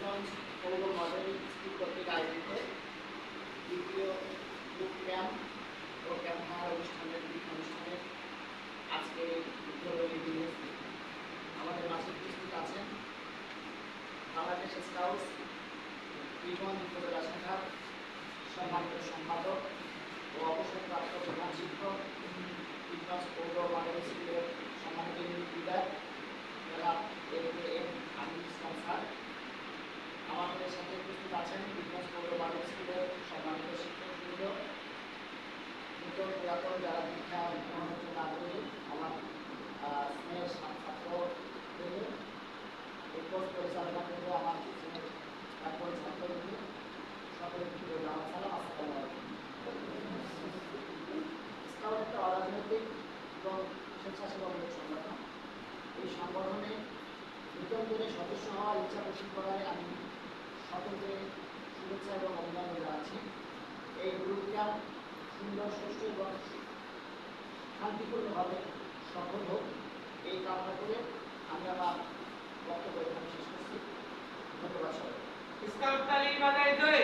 বীরগঞ্জ পৌর model school কর্তৃক আয়োজিত দ্বিতীয় বুক ক্যাম্প ও ক্যাম্প ফায়ার অনুষ্ঠানের অনুষ্ঠানের আজকে উদ্বোধনী আমাদের মাঝে উপস্থিত আছেন বাংলাদেশ স্কাউটস বীরগঞ্জ উপজেলা শাখার সম্মানিত সম্পাদক ও অবসরপ্রাপ্ত প্রধান শিক্ষক বীরগঞ্জ পৌর মডেল স্কুলের সম্মানিত বিদায় কোর্স পরিচালনা করবে আমার তারপর ছাত্রবৃন্দ সকলকে আলাইকুম একটা অরাজনৈতিক এবং স্বেচ্ছাসেবমূলক সংগঠন এই সংগঠনে নতুন করে সদস্য হওয়ার ইচ্ছা পোষণ করায় আমি সকলকে শুভেচ্ছা এবং অভিনন্দন জানাচ্ছি এই গ্রুপ সুন্দর, সুষ্ঠু এবং শান্তিপূর্ণভাবে সফল হোক। કલ્પતાલી માં કઈ જોઈ.